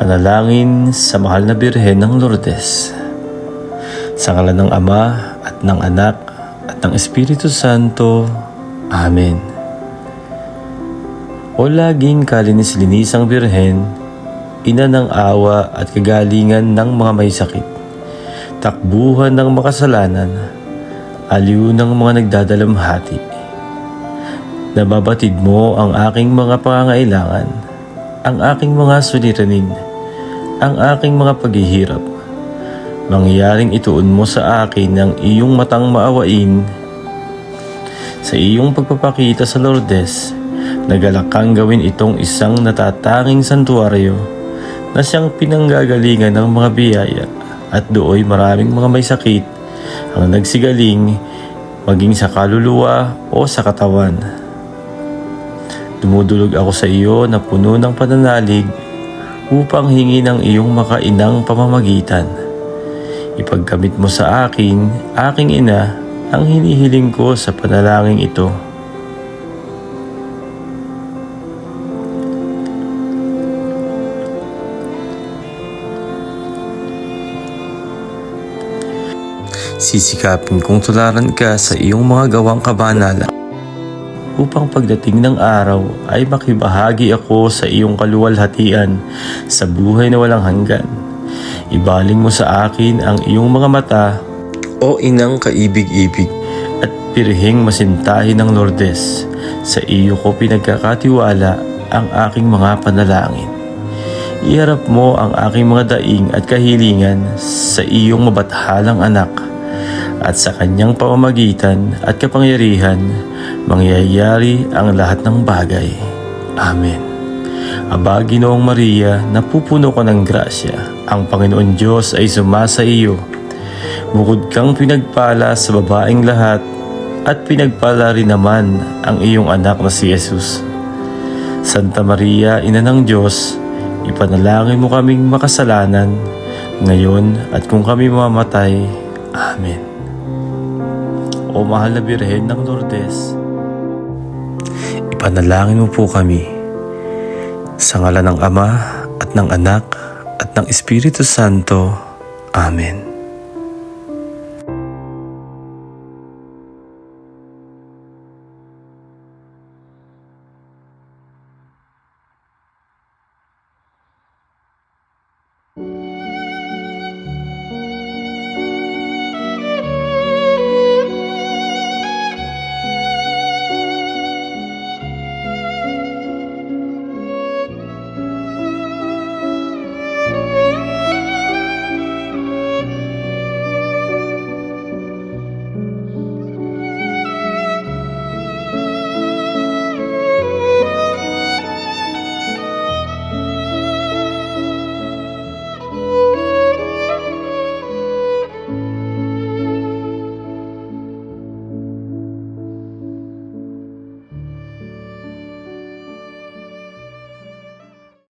Panalangin sa mahal na Birhen ng Lourdes. Sa ngalan ng Ama at ng Anak at ng Espiritu Santo. Amen. O laging kalinis-linisang Birhen, ina ng awa at kagalingan ng mga may sakit, takbuhan ng makasalanan, aliw ng mga nagdadalamhati. Nababatid mo ang aking mga pangangailangan, ang aking mga suliranin, ang aking mga paghihirap. Mangyaring ituon mo sa akin ang iyong matang maawain. Sa iyong pagpapakita sa Lourdes, nagalak kang gawin itong isang natatanging santuaryo na siyang pinanggagalingan ng mga biyaya at dooy maraming mga may sakit ang nagsigaling maging sa kaluluwa o sa katawan. Dumudulog ako sa iyo na puno ng pananalig upang hingi ng iyong makainang pamamagitan. Ipagkamit mo sa akin, aking ina, ang hinihiling ko sa panalangin ito. Sisikapin kong tularan ka sa iyong mga gawang kabanala upang pagdating ng araw ay makibahagi ako sa iyong kaluwalhatian sa buhay na walang hanggan. Ibaling mo sa akin ang iyong mga mata o inang kaibig-ibig at pirhing masintahin ng Lourdes. Sa iyo ko pinagkakatiwala ang aking mga panalangin. Iharap mo ang aking mga daing at kahilingan sa iyong mabathalang anak at sa kanyang pamamagitan at kapangyarihan mangyayari ang lahat ng bagay. Amen. Aba, Ginoong Maria, napupuno ko ng grasya. Ang Panginoon Diyos ay sumasa iyo. Bukod kang pinagpala sa babaeng lahat at pinagpala rin naman ang iyong anak na si Jesus. Santa Maria, Ina ng Diyos, ipanalangin mo kaming makasalanan, ngayon at kung kami mamatay. Amen. O mahal na Birhen ng Lourdes, ipanalangin mo po kami sa ngalan ng Ama at ng Anak at ng Espiritu Santo. Amen.